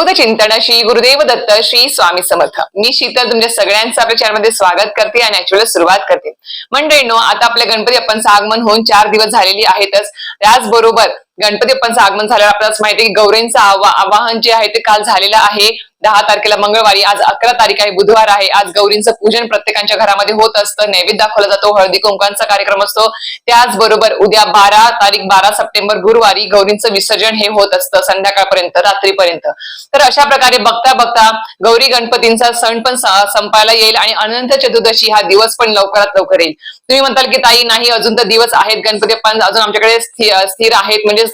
अवधूत चिंतन श्री गुरुदेव दत्त श्री स्वामी समर्थ. मी शीतल तुमच्या सगळ्यांचं आपल्या चॅनलमध्ये स्वागत करते आणि ऍक्च्युअल सुरुवात करते. मंडळींनो आता आपल्या गणपती बाप्पांचं आगमन होऊन चार दिवस झालेली आहेतच. त्याचबरोबर गणपती बाप्पांचं आगमन झाल्यावर आपल्याला माहिती आहे की गौरींचं आवा- आवाहन जे आहे ते काल झालेलं आहे. दहा तारखेला मंगळवारी आज अकरा तारीख आहे बुधवार आहे. आज गौरींचं पूजन प्रत्येकाच्या घरामध्ये होत असतं. नैवेद्य दाखवला जातो. हळदी कुंकांचा कार्यक्रम असतो. त्याचबरोबर उद्या बारा तारीख बारा सप्टेंबर गुरुवारी गौरींचं विसर्जन हे होत असतं संध्याकाळपर्यंत रात्रीपर्यंत. तर अशा प्रकारे बघता बघता गौरी गणपतींचा सण पण संपायला येईल आणि अनंत चतुर्दशी हा दिवस पण लवकरात लवकर येईल. तुम्ही म्हणताल की ताई नाही अजून तर दिवस आहेत. गणपती पण अजून आमच्याकडे स्थिर आहेत. म्हणजे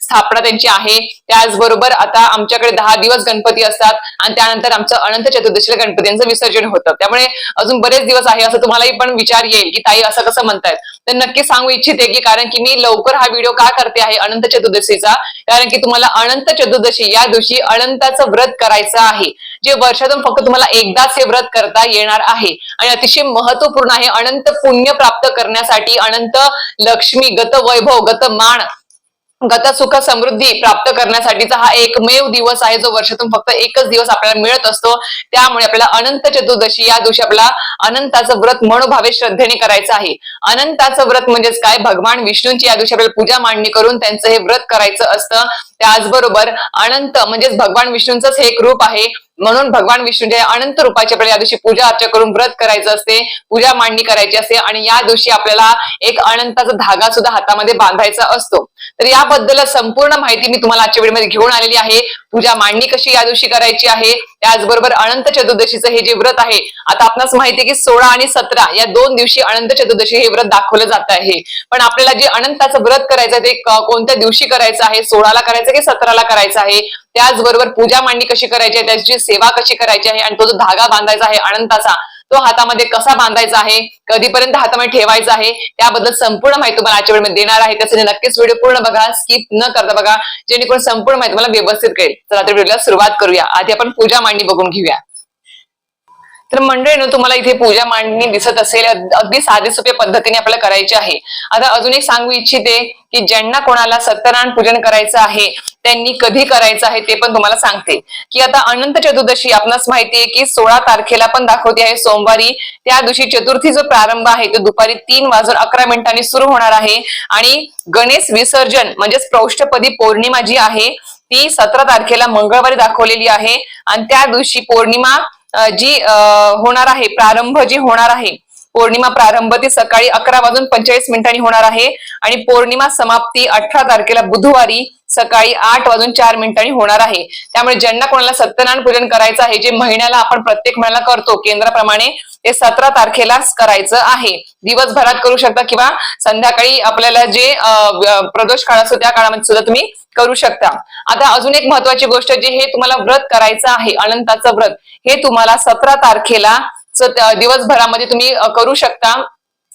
स्थापना त्यांची आहे त्याचबरोबर आता आमच्याकडे दहा दिवस गणपती असतात आणि त्यानंतर आमचं अनंत चतुर्दशीला गणपतींचं विसर्जन होतं. त्यामुळे अजून बरेच दिवस आहे असं तुम्हालाही पण विचार येईल की ताई असं कसं म्हणतायत. तर नक्की सांगू इच्छिते की कारण की मी लवकर हा व्हिडिओ का करते आहे अनंत चतुर्दशीचा? कारण की तुम्हाला अनंत चतुर्दशी या दिवशी अनंताचं व्रत करायचं आहे. जे वर्षातून फक्त तुम्हाला एकदाच हे व्रत करता येणार आहे. आणि अतिशय महत्त्वपूर्ण आहे अनंत पुण्य प्राप्त करण्यासाठी अनंत लक्ष्मी गत वैभव गत मान गत सुख समृद्धी प्राप्त करण्यासाठीचा हा एकमेव दिवस आहे. जो वर्षातून फक्त एकच दिवस आपल्याला मिळत असतो. त्यामुळे आपल्याला अनंत चतुर्दशी या दिवशी आपला अनंताचं व्रत मनोभावे श्रद्धेने करायचं आहे. अनंताचं व्रत म्हणजेच काय? भगवान विष्णूंची या दिवशी आपल्याला पूजा मांडणी करून त्यांचं हे व्रत करायचं असतं. त्याचबरोबर अनंत म्हणजेच भगवान विष्णूंचंच हे एक रूप आहे. म्हणून भगवान विष्णूच्या अनंत रूपाची आपल्याला या दिवशी पूजा अर्चा करून व्रत करायचं असते पूजा मांडणी करायची असते आणि या दिवशी आपल्याला एक अनंताचा धागा सुद्धा हातामध्ये बांधायचा असतो. तर याबद्दल संपूर्ण माहिती मी तुम्हाला आजच्या वेळेमध्ये घेऊन आलेली आहे. पूजा मांडणी कशी या दिवशी करायची आहे? त्याचबरोबर अनंत चतुर्दशीचं हे जे व्रत आहे आता आपणास माहिती आहे की सोळा आणि सतरा या दोन दिवशी अनंत चतुर्दशी हे व्रत दाखवलं जात आहे. पण आपल्याला जे अनंताचं व्रत करायचं आहे ते कोणत्या दिवशी करायचं आहे? सोळाला करायचं की सतराला करायचं आहे? त्याचबरोबर पूजा मांडणी कशी करायची आहे? त्याची सेवा कशी करायची आहे? आणि तो जो धागा बांधायचा आहे अनंताचा तो हातामध्ये कसा बांधायचा आहे कधीपर्यंत हातामध्ये ठेवायचा आहे त्याबद्दल संपूर्ण माहिती तुम्हाला आजच्या वेळेमध्ये देणार आहे. त्यासाठी नक्कीच व्हिडिओ पूर्ण बघा स्किप न करता बघा जेणेकरून संपूर्ण माहिती तुम्हाला व्यवस्थित कळेल. तर आता व्हिडिओला सुरुवात करूया. आधी आपण पूजा मांडणी बघून घेऊया. तर मंडळीनं तुम्हाला इथे पूजा मांडणी दिसत असेल. अगदी साधे सोप्या पद्धतीने आपल्याला करायची आहे. आता अजून एक सांगू इच्छिते की ज्यांना कोणाला सत्यनारायण पूजन करायचं आहे त्यांनी कधी करायचं आहे ते पण तुम्हाला सांगते. की आता अनंत चतुर्दशी आपणास माहिती आहे की सोळा तारखेला पण दाखवते आहे सोमवारी. त्या दिवशी चतुर्थी जो प्रारंभ आहे तो दुपारी तीन वाजून अकरा मिनिटांनी सुरू होणार आहे. आणि गणेश विसर्जन म्हणजेच प्रौष्ठपदी पौर्णिमा जी आहे ती सतरा तारखेला मंगळवारी दाखवलेली आहे. आणि त्या दिवशी पौर्णिमा जी होणार आहे प्रारंभ जी होणार आहे पौर्णिमा प्रारंभ ती सकाळी अकरा वाजून पंचेचाळीस मिनिटांनी होणार आहे आणि पौर्णिमा समाप्ती अठरा तारखेला बुधवारी सकाळी आठ वाजून चार मिनिटांनी होणार आहे. त्यामुळे ज्यांना कोणाला सत्यनारायण पूजन करायचं आहे जे महिन्याला आपण प्रत्येक महिन्याला करतो केंद्राप्रमाणे ते सतरा तारखेलाच करायचं आहे. दिवसभरात करू शकता किंवा संध्याकाळी आपल्याला जे प्रदोष काळ असतो त्या काळामध्ये सुद्धा तुम्ही करू शकता. आता अजून एक महत्वाची गोष्ट जी हे तुम्हाला व्रत करायचं आहे अनंताचं व्रत हे तुम्हाला सतरा तारखेला दिवसभरामध्ये तुम्ही करू शकता.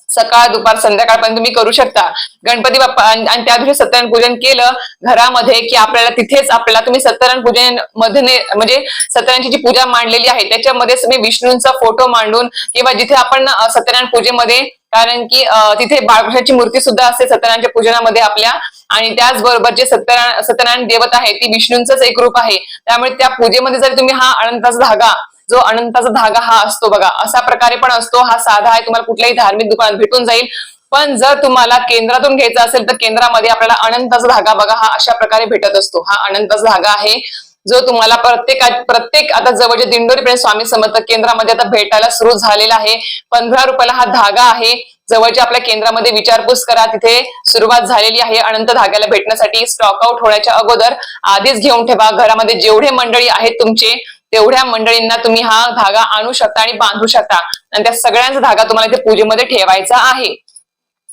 सकाळ दुपार संध्याकाळपर्यंत तुम्ही करू शकता. गणपती बाप्पा आणि त्या दिवशी सत्यनारायण पूजन केलं घरामध्ये की आपल्याला तिथेच आपल्याला तुम्ही सत्यनारायण पूजनमध्ये म्हणजे सत्यनारायणची जी पूजा मांडलेली आहे त्याच्यामध्येच तुम्ही विष्णूंचा फोटो मांडून किंवा जिथे आपण सत्यनारायण पूजेमध्ये कारण की तिथे बाळकृष्णाची मूर्ती सुद्धा असते सत्यनारायणच्या पूजनामध्ये आपल्या. आणि त्याचबरोबर जे सत्यनारायण सत्यनारायण देवत आहे ती विष्णूंचंच एक रूप आहे. त्यामुळे त्या पूजेमध्ये जर तुम्ही हा अनंताचा धागा जो अनंताचा धागा हा असतो बघा अशा प्रकारे पण असतो. हा साधा आहे तुम्हाला कुठल्याही धार्मिक दुकानात भेटून जाईल. पण जर तुम्हाला केंद्रातून घ्यायचा असेल तर केंद्रामध्ये आपल्याला अनंताचा धागा बघा हा अशा प्रकारे भेटत असतो. हा अनंताचा धागा आहे. जो तुम्हाला प्रत्येक प्रत्येक आता जवळच्या दिंडोरीपर्यंत स्वामी समर्थ केंद्रामध्ये आता भेटायला सुरू झालेला आहे. पंधरा रुपयाला हा धागा आहे. जवळच्या आपल्या केंद्रामध्ये विचारपूस करा. तिथे सुरुवात झालेली आहे. अनंत धाग्याला भेटण्यासाठी स्टॉकआउट होण्याच्या अगोदर आधीच घेऊन ठेवा. घरामध्ये जेवढे मंडळी आहेत तुमचे तेवढ्या मंडळींना तुम्ही हा धागा आणू शकता आणि बांधू शकता. आणि त्या सगळ्यांचा धागा तुम्हाला इथे पूजेमध्ये ठेवायचा आहे.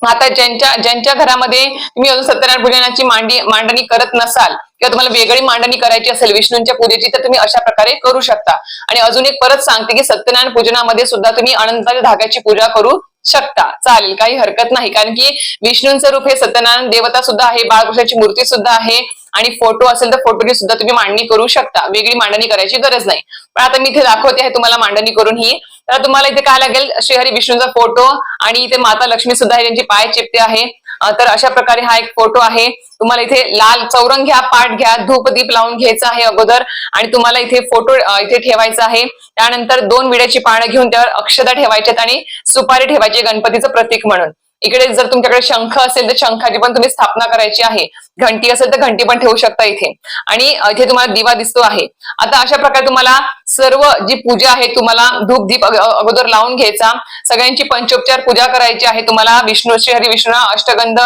आता ज्यांच्या ज्यांच्या घरामध्ये तुम्ही अजून सत्यनारायण पूजनाची मांडी मांडणी करत नसाल किंवा तुम्हाला वेगळी मांडणी करायची असेल विष्णूंच्या पूजेची तर तुम्ही अशा प्रकारे करू शकता. आणि अजून एक परत सांगते की सत्यनारायण पूजनामध्ये सुद्धा तुम्ही अनंताच्या धाग्याची पूजा करू शकता. चालेल काही हरकत नाही. कारण की विष्णूंचं रूप हे सत्यनारायण देवता सुद्धा आहे बाळकृष्णाची मूर्ती सुद्धा आहे आणि फोटो असेल तर फोटोची सुद्धा तुम्ही मांडणी करू शकता. वेगळी मांडणी करायची गरज नाही. पण आता मी इथे दाखवते आहे तुम्हाला मांडणी करून ही. तर तुम्हाला इथे काय लागेल श्रीहरी विष्णूचा फोटो आणि इथे माता लक्ष्मी सुद्धा आहे त्यांची पाय चिपते आहे. तर अशा प्रकारे हा एक फोटो आहे. तुम्हाला इथे लाल चौरंग घ्या पाठ घ्या धूप दीप लावून घ्यायचा आहे अगोदर आणि तुम्हाला इथे फोटो इथे ठेवायचा आहे. त्यानंतर दोन विड्याची पानं घेऊन त्यावर अक्षता ठेवायच्यात आणि सुपारी ठेवायची गणपतीचं प्रतीक म्हणून. इकडे जर तुमच्याकडे शंख असेल तर शंखाची पण तुम्ही स्थापना करायची आहे. घंटी असेल तर घंटी पण ठेवू शकता इथे. आणि इथे तुम्हाला दिवा दिसतो आहे. आता अशा प्रकारे तुम्हाला सर्व जी पूजा आहे तुम्हाला धूप दीप अगोदर लावून घ्यायचा. सगळ्यांची पंचोपचार पूजा करायची आहे. तुम्हाला विष्णू श्री हरी विष्णू अष्टगंध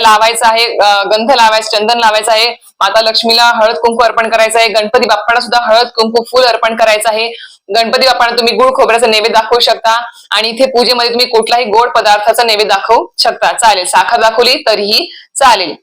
लावायचा आहे गंध लावायचा चंदन लावायचं आहे. माता लक्ष्मीला हळद कुंकू अर्पण करायचं आहे. गणपती बाप्पाला सुद्धा हळद कुंकू फुल अर्पण करायचं आहे. गणपती बाप्पांना तुम्ही गुळ खोबऱ्याचा नैवेद्य दाखवू शकता. आणि इथे पूजेमध्ये तुम्ही कुठलाही गोड पदार्थाचा नैवेद्य दाखवू शकता. चालेल. साखर दाखवली तरीही चालेल.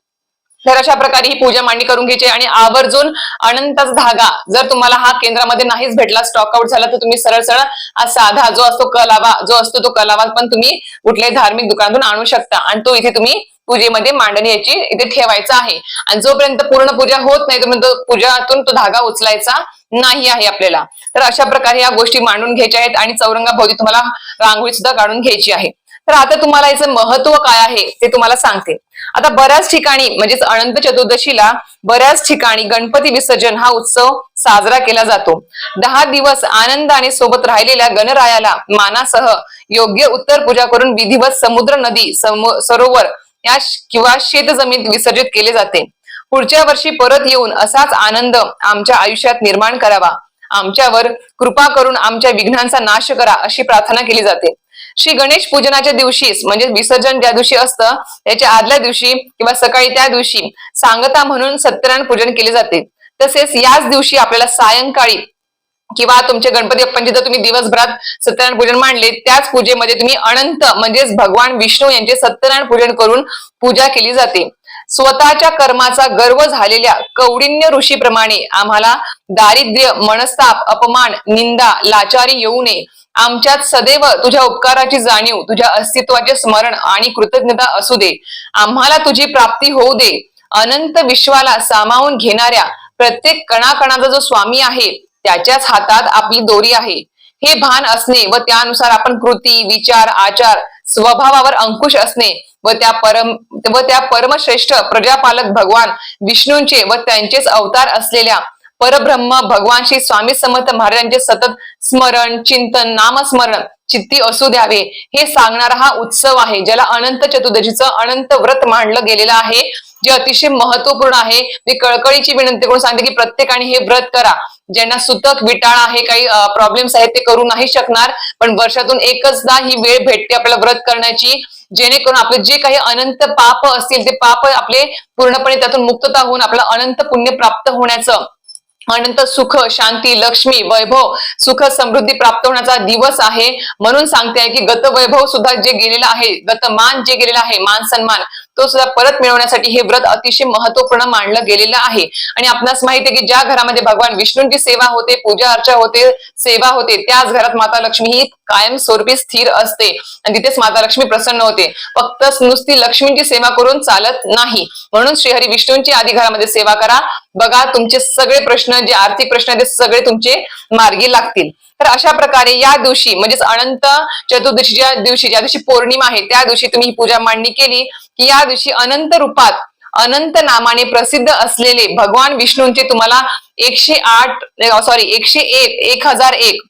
तर अशा प्रकारे ही पूजा मांडणी करून घ्यायची आणि आवर्जून अनंतच धागा जर तुम्हाला हा केंद्रामध्ये नाहीच भेटला स्टॉक आउट झाला तर तुम्ही सरळ सरळ हा साधा जो असतो कलावा जो असतो तो कलावा पण तुम्ही कुठल्याही धार्मिक दुकानातून आणू शकता. आणि तो इथे तुम्ही पूजेमध्ये मांडणी याची इथे ठेवायचं आहे. आणि जोपर्यंत पूर्ण पूजा होत नाही तोपर्यंत पूजातून तो धागा उचलायचा नाही आहे आपल्याला. तर अशा प्रकारे या गोष्टी मांडून घ्यायच्या आहेत आणि चौरंगाभोवती तुम्हाला रांगोळी सुद्धा काढून घ्यायची आहे. तर आता तुम्हाला याचं महत्त्व काय आहे ते तुम्हाला सांगते. आता बऱ्याच ठिकाणी म्हणजेच अनंत चतुर्दशीला बऱ्याच ठिकाणी गणपती विसर्जन हा उत्सव साजरा केला जातो. दहा दिवस आनंदाने सोबत राहिलेल्या गणरायाला मानासह योग्य उत्तर पूजा करून विधिवत समुद्र नदी सरोवर या किंवा शेत जमीन विसर्जित केले जाते. पुढच्या वर्षी परत येऊन असाच आनंद आमच्या आयुष्यात निर्माण करावा. आमच्यावर कृपा करून आमच्या विघ्नांचा नाश करा अशी प्रार्थना केली जाते. श्री गणेश पूजनाच्या दिवशीच म्हणजे विसर्जन ज्या दिवशी असतं त्याच्या आदल्या दिवशी किंवा सकाळी त्या दिवशी सांगता म्हणून सत्यनारायण पूजन केले जाते. तसेच याच दिवशी आपल्याला सायंकाळी किंवा तुमचे गणपती बाप्पांचे जर तुम्ही दिवसभरात सत्यनारायण पूजन मांडले त्याच पूजेमध्ये तुम्ही अनंत म्हणजेच भगवान विष्णू यांचे सत्यनारायण पूजन करून पूजा केली जाते. स्वतःच्या कर्माचा गर्व झालेल्या कौडिन्य ऋषीप्रमाणे आम्हाला दारिद्र्य मनस्ताप अपमान निंदा लाचारी येऊ नये. आमच्यात सदैव तुझ्या उपकाराची जाणीव तुझ्या अस्तित्वाचे स्मरण आणि कृतज्ञता असू दे. आम्हाला तुझी प्राप्ती होऊ दे. अनंत विश्वाला सामावून घेणाऱ्या प्रत्येक कणाकणाचा जो स्वामी आहे त्याच्याच हातात आपली दोरी आहे. हे भान असणे व त्यानुसार आपण कृती विचार आचार स्वभावावर अंकुश असणे व त्या परम व त्या परमश्रेष्ठ प्रजापालक भगवान विष्णूंचे व त्यांचेच अवतार असलेल्या परब्रह्म भगवान श्री स्वामी समर्थ महाराजांचे सतत स्मरण चिंतन नामस्मरण चित्ती असू द्यावे. हे सांगणारा हा उत्सव आहे ज्याला अनंत चतुर्दशीचं अनंत व्रत मांडलं गेलेलं आहे जे अतिशय महत्त्वपूर्ण आहे. मी कळकळीची विनंती करून सांगते की प्रत्येकाने हे व्रत करा. ज्यांना सुतक विटाळा आहे काही प्रॉब्लेम्स आहेत ते करू नाही शकणार. पण वर्षातून एकचदा ही वेळ भेटते आपल्याला व्रत करण्याची. जेणेकरून आपले जे काही अनंत पाप असतील ते पाप आपले पूर्णपणे त्यातून मुक्तता होऊन आपलं अनंत पुण्य प्राप्त होण्याचं अनंत सुख शांती लक्ष्मी वैभव सुख समृद्धी प्राप्त होण्याचा दिवस आहे. म्हणून सांगते आहे की गत वैभव सुद्धा जे गेलेलं आहे गतमान जे गेलेलं आहे मान सन्मान तो सुद्धा परत मिळवण्यासाठी हे व्रत अतिशय महत्त्वपूर्ण मानलं गेलेलं आहे. आणि आपणास माहिती आहे की ज्या घरामध्ये भगवान विष्णूंची सेवा होते पूजा अर्चा होते सेवा होते त्याच घरात माता लक्ष्मी ही कायम स्वरूपी स्थिर असते. आणि तिथेच माता लक्ष्मी प्रसन्न होते. फक्त नुसती लक्ष्मींची सेवा करून चालत नाही. म्हणून श्रीहरी विष्णूंची आधी घरामध्ये सेवा करा. बघा तुमचे सगळे प्रश्न जे आर्थिक प्रश्न आहेत ते सगळे तुमचे मार्गी लागतील. तर अशा प्रकारे या दिवशी म्हणजेच अनंत चतुर्दशीच्या दिवशी ज्या दिवशी पौर्णिमा आहे त्या दिवशी तुम्ही ही पूजा मांडणी केली. की या दिवशी अनंत रूपात अनंत नामाने प्रसिद्ध असलेले भगवान विष्णूंचे तुम्हाला एकशे आठ सॉरी एकशे एक एक हजार एक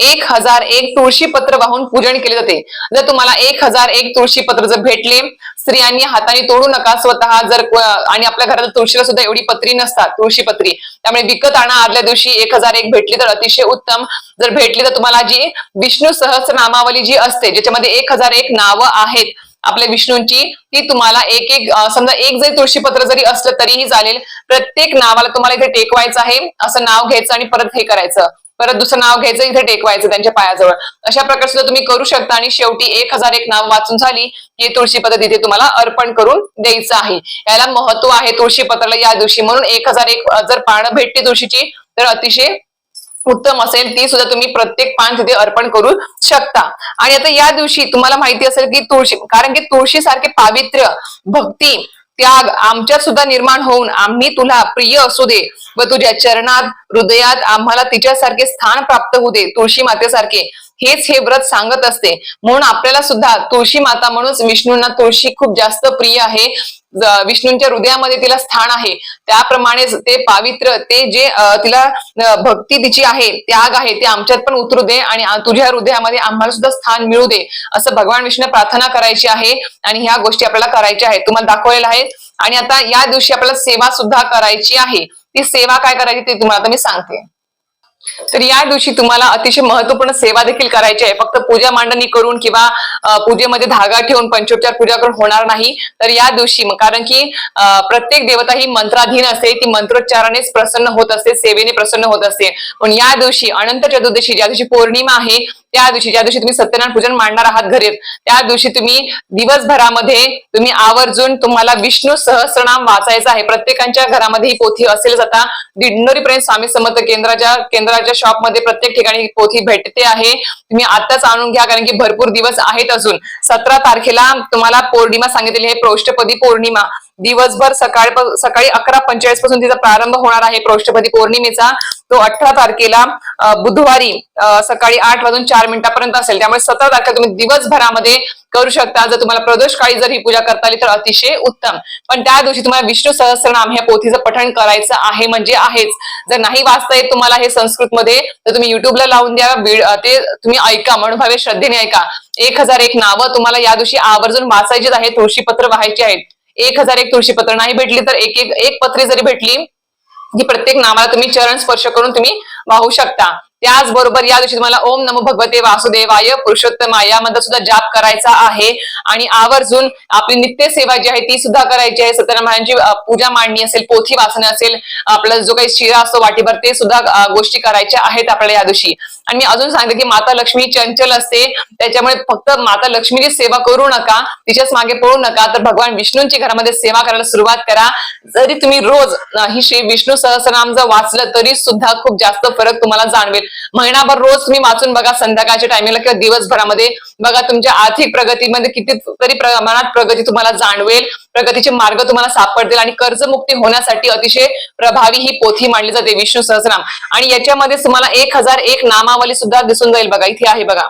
एक हजार एक तुळशी पत्र वाहून पूजन केले जाते. जर तुम्हाला एक हजार एक तुळशी पत्र जर भेटले स्त्रियांनी हाताने तोडू नका स्वतः जर आणि आपल्या घरात तुळशीला सुद्धा एवढी पत्री नसतात तुळशी पत्री. त्यामुळे विकत आणा आदल्या दिवशी एक हजार एक भेटली तर अतिशय उत्तम. जर भेटली तर तुम्हाला जी विष्णू सहस्र नामावली जी असते ज्याच्यामध्ये एक हजार एक नावं आहेत आपल्या विष्णूंची ती तुम्हाला एक एक समजा एक जरी तुळशीपत्र जरी असलं तरीही चालेल. प्रत्येक नावाला तुम्हाला इथे टेकवायचं आहे असं नाव घ्यायचं आणि परत हे करायचं. परत दुसरं नाव घ्यायचं इथे टेकवायचं त्यांच्या पायाजवळ. अशा प्रकारे सुद्धा तुम्ही करू शकता आणि शेवटी एक हजार एक नाव वाचून झाली की तुळशी पत्र तिथे तुम्हाला अर्पण करून द्यायचं आहे. याला महत्त्व आहे तुळशी पत्राला या दिवशी. म्हणून एक हजार एक जर पानं भेटते तुळशीची तर अतिशय उत्तम असेल ती सुद्धा तुम्ही प्रत्येक पान तिथे अर्पण करू शकता. आणि आता या दिवशी तुम्हाला माहिती असेल की तुळशी कारण की तुळशी सारखे पावित्र्य भक्ती त्याग आमच्यात सुद्धा निर्माण होऊन आम्ही तुला प्रिय असू दे व तुझ्या चरणात हृदयात आम्हाला तिच्यासारखे स्थान प्राप्त होऊ दे तुळशी मातेसारखे. हेच हे व्रत सांगत असते. म्हणून आपल्याला सुद्धा तुळशी माता म्हणून विष्णूंना तुळशी खूप जास्त प्रिय आहे. विष्णूंच्या हृदयामध्ये तिला स्थान आहे. त्याप्रमाणे ते पावित्र ते जे तिला भक्ती तिची आहे त्याग आहे ते आमच्यात पण उतरू दे आणि तुझ्या हृदयामध्ये आम्हाला सुद्धा स्थान मिळू दे असं भगवान विष्णू प्रार्थना करायची आहे आणि ह्या गोष्टी आपल्याला करायच्या आहेत. तुम्हाला दाखवलेलं आहे आणि आता या दिवशी आपल्याला सेवा सुद्धा करायची आहे. ती सेवा काय करायची ते तुम्हाला आता मी सांगते. तर या दिवशी तुम्हाला अतिशय महत्त्वपूर्ण सेवा देखील करायची आहे. फक्त पूजा मांडणी करून किंवा पूजेमध्ये धागा ठेवून पंचोपचार पूजा करून होणार नाही. तर या दिवशी कारण की प्रत्येक देवता ही मंत्राधीन असते. ती मंत्रोच्चारानेच प्रसन्न होत असते सेवेने प्रसन्न होत असते. पण या दिवशी अनंत चतुर्दशी ज्या दिवशी पौर्णिमा आहे त्या दिवशी ज्या दिवशी तुम्ही सत्यनारायण पूजन मांडणार आहात घरी त्या दिवशी तुम्ही दिवसभरामध्ये तुम्ही आवर्जून तुम्हाला विष्णू सहस्रनाम वाचायचं आहे. प्रत्येकाच्या घरामध्ये ही पोथी असेलच आता. दिंडोरीपर्यंत स्वामी समर्थ केंद्राच्या केंद्राच्या शॉपमध्ये प्रत्येक ठिकाणी पोथी भेटते आहे. तुम्ही आताच आणून घ्या कारण की भरपूर दिवस आहेत अजून. सतरा तारखेला तुम्हाला पौर्णिमा सांगितलेली आहे पौष्टपदी पौर्णिमा. दिवसभर सकाळ सकाळी अकरा पंचेचाळीसपासून तिचा प्रारंभ होणार आहे पौष्टपदी पौर्णिमेचा. तो अठरा तारखेला बुधवारी सकाळी आठ वाजून चार चार मिनिटापर्यंत असेल. त्यामुळे सतरा तारखा तुम्ही दिवसभरामध्ये करू शकता. जर तुम्हाला प्रदोष काळी जर ही पूजा करता आली तर अतिशय उत्तम. पण त्या दिवशी तुम्हाला विष्णू सहस्रनाम ह्या पोथीचं पठण करायचं आहे म्हणजे आहेच. जर नाही वाचता येत तुम्हाला हे संस्कृत मध्ये तर तुम्ही युट्यूबला लावून द्या. ते तुम्ही ऐका. म्हणून भावे श्रद्धेने ऐका. एक हजार एक नावं तुम्हाला या दिवशी आवर्जून वाचायचीच आहेत. तुळशीपत्र व्हायची आहेत. एक हजार एक तुळशीपत्र नाही भेटली तर एक एक एक पत्री जरी भेटली ही प्रत्येक नामाला तुम्ही चरण स्पर्श करून तुम्ही वाहू शकता. त्याचबरोबर या दिवशी तुम्हाला ओम नमो भगवते वासुदेवाय पुरुषोत्तमाय यामध्ये सुद्धा जाप करायचा आहे. आणि आवर्जून आपली नित्य सेवा जी आहे ती सुद्धा करायची आहे. सत्यनारायण पूजा मांडणी असेल पोथी वाचणं असेल आपला जो काही शिरा असतो वाटीभर ते सुद्धा गोष्टी करायच्या आहेत आपल्याला या दिवशी. आणि मी अजून सांगते की माता लक्ष्मी चंचल असते. त्याच्यामुळे फक्त माता लक्ष्मीची सेवा करू नका तिच्याच मागे पळू नका. तर भगवान विष्णूंची घरामध्ये सेवा करायला सुरुवात करा. जरी तुम्ही रोज ही श्री विष्णू सहस्रनाम जर वाचलं तरी सुद्धा खूप जास्त फरक तुम्हाला जाणवेल. महिनाभर रोज तुम्ही वाचून बघा संध्याकाळच्या टायमिंगला किंवा दिवसभरामध्ये बघा तुमच्या आर्थिक प्रगतीमध्ये कितीतरी प्रमाणात प्रगती तुम्हाला जाणवेल प्रगतीचे मार्ग तुम्हाला सापडतील आणि कर्जमुक्ती होण्यासाठी अतिशय प्रभावी ही पोथी मांडली जाते विष्णू सहस्रनाम. आणि याच्यामध्ये तुम्हाला एक हजार एक नामावली सुद्धा दिसून जाईल बघा इथे आहे बघा.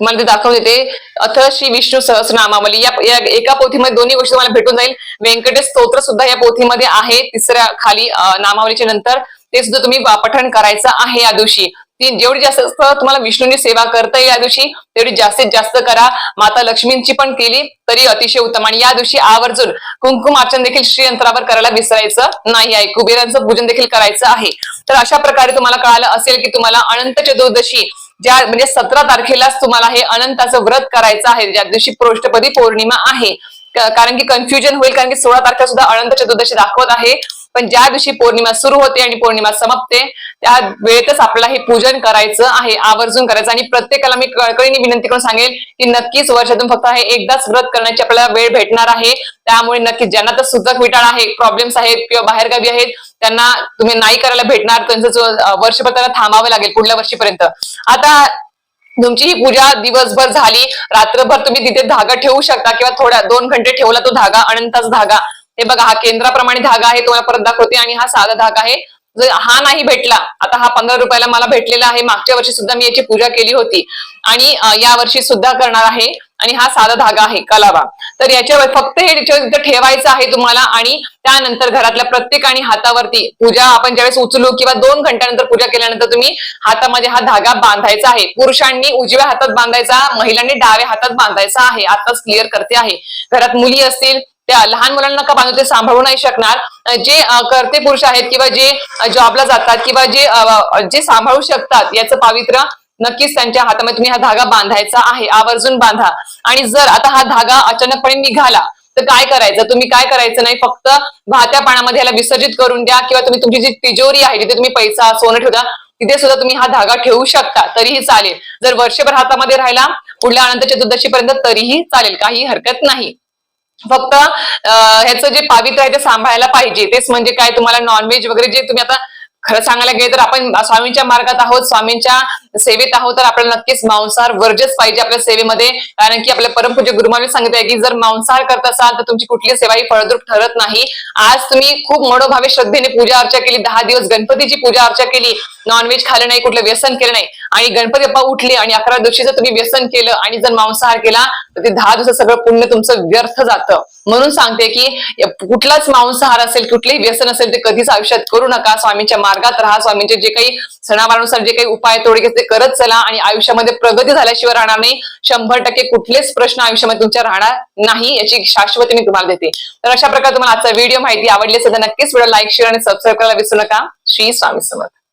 तुम्हाला ते दाखवून देते. अथ श्री विष्णू सहस्रनामावली. या या एका पोथीमध्ये दोन्ही गोष्टी तुम्हाला भेटून जाईल. व्यंकटेश स्तोत्र सुद्धा या पोथीमध्ये आहे. तिसऱ्या खाली नामावलीच्या नंतर ते सुद्धा तुम्ही वा- पठण करायचं आहे या दिवशी. ती जेवढी जास्त तुम्हाला विष्णूंनी सेवा करता येईल या दिवशी तेवढी जास्तीत जास्त करा. माता लक्ष्मींची पण केली तरी अतिशय उत्तम. आणि या दिवशी आवर्जून कुंकुम अर्चन देखील श्रीयंत्रावर करायला विसरायचं नाही आहे. कुबेरांचं पूजन देखील करायचं आहे. तर अशा प्रकारे तुम्हाला कळालं असेल की तुम्हाला अनंत चतुर्दशी ज्या म्हणजे सतरा तारखेलाच तुम्हाला हे अनंताचं व्रत करायचं आहे. ज्या दिवशी पृष्ठपदी पौर्णिमा आहे. कारण की कन्फ्युजन होईल कारण की सोळा तारखा सुद्धा अनंत चतुर्दशी दाखवत आहे. पण ज्या दिवशी पौर्णिमा सुरू होते आणि पौर्णिमा समाप्ते त्या वेळेतच आपल्याला हे पूजन करायचं आहे आवर्जून करायचं आणि प्रत्येकाला मी कळकळीने विनंती करून सांगेल की नक्कीच वर्षातून फक्त हे एकदाच व्रत करण्याची आपल्याला वेळ भेटणार आहे. त्यामुळे नक्कीच ज्यांना तर सुतक विटाळ आहे प्रॉब्लेम्स आहेत किंवा बाहेरगावी आहेत त्यांना तुम्ही नाही करायला भेटणार. त्यांचं वर्षभर त्यांना थांबावं लागेल पुढल्या वर्षीपर्यंत. आता तुमची ही पूजा दिवसभर झाली. रात्रभर तुम्ही तिथे धागा ठेवू शकता किंवा थोड्या दोन घंटे ठेवला तो धागा अनंतच धागा. हे बघा हा केंद्राप्रमाणे धागा आहे तुम्हाला परत दाखवते आणि हा साधा धागा आहे. जर हा नाही भेटला आता हा पंधरा रुपयाला मला भेटलेला आहे. मागच्या वर्षी सुद्धा मी याची पूजा केली होती. आणि या वर्षी सुद्धा करणार आहे. आणि हा साधा धागा आहे कलावा. तर याच्यावर फक्त हे त्याच्यावर ठेवायचं आहे तुम्हाला आणि त्यानंतर घरातल्या प्रत्येकाने हातावरती पूजा आपण ज्यावेळेस उचलू किंवा दोन घंट्यानंतर पूजा केल्यानंतर तुम्ही हातामध्ये हा धागा बांधायचा आहे. पुरुषांनी उजव्या हातात बांधायचा महिलांनी डाव्या हातात बांधायचा आहे. आताच क्लिअर करते आहे. घरात मुली असतील त्या लहान मुलांना का बांधू ते सांभाळू नाही शकणार. जे करते पुरुष आहेत किंवा जे जॉबला जातात किंवा जे जे सांभाळू शकतात याचं पावित्र्य नक्कीच त्यांच्या हातामध्ये तुम्ही हा धागा बांधायचा आहे आवर्जून बांधा. आणि जर आता हा धागा अचानकपणे निघाला तर काय करायचं? तुम्ही काय करायचं नाही? फक्त वाहत्या पाण्यामध्ये याला विसर्जित करून द्या किंवा तुम्ही तुमची जी तिजोरी आहे जिथे तुम्ही पैसा सोनं ठेवता तिथे सुद्धा तुम्ही हा धागा ठेवू शकता. तरीही चालेल. जर वर्षभर हातामध्ये राहिला पुढल्या अनंत चतुर्दशी पर्यंत तरीही चालेल. काही हरकत नाही. फक्त अं, ह्याचं जे पावित्र्य आहे ते सांभाळायला पाहिजे. तेच म्हणजे काय? तुम्हाला नॉनव्हेज वगैरे जे तुम्ही आता खरं सांगायला गेलं तर आपण स्वामींच्या मार्गात आहोत स्वामींच्या सेवेत आहोत तर आपल्याला नक्कीच मांसाहार वर्जच पाहिजे आपल्या सेवेमध्ये. कारण की आपल्या परमपूज्य गुरुमाने सांगितलं आहे की जर मांसाहार करत असाल तर तुमची कुठली सेवा ही फळद्रूप ठरत नाही. आज तुम्ही खूप मनोभावे श्रद्धेने पूजा अर्चा केली दहा दिवस गणपतीची पूजा अर्चा केली. नॉनव्हेज खाल्लं नाही कुठलं व्यसन केलं नाही. आणि गणपती बाप्पा उठले आणि अकरा दिवशी जर तुम्ही व्यसन केलं आणि जर मांसाहार केला तर ते दहा दिवस सगळं पुण्य तुमचं व्यर्थ जातं. म्हणून सांगते की कुठलाच मांसाहार असेल कुठलेही व्यसन असेल ते कधीच आयुष्यात करू नका. स्वामींच्या मार्गात राहा स्वामींचे जे काही सणावारानुसार जे काही उपाय तोडगे ते करत चला आणि आयुष्यामध्ये प्रगती झाल्याशिवाय राहणार नाही. शंभर टक्के कुठलेच प्रश्न आयुष्यामध्ये तुमच्या राहणार नाही याची शाश्वती मी तुम्हाला देते. तर अशा प्रकारे तुम्हाला आजचा व्हिडिओ माहिती आवडली असेल तर नक्कीच व्हिडिओ लाईक शेअर आणि सबस्क्राईब करायला विसरू नका. श्री स्वामी समर्थ.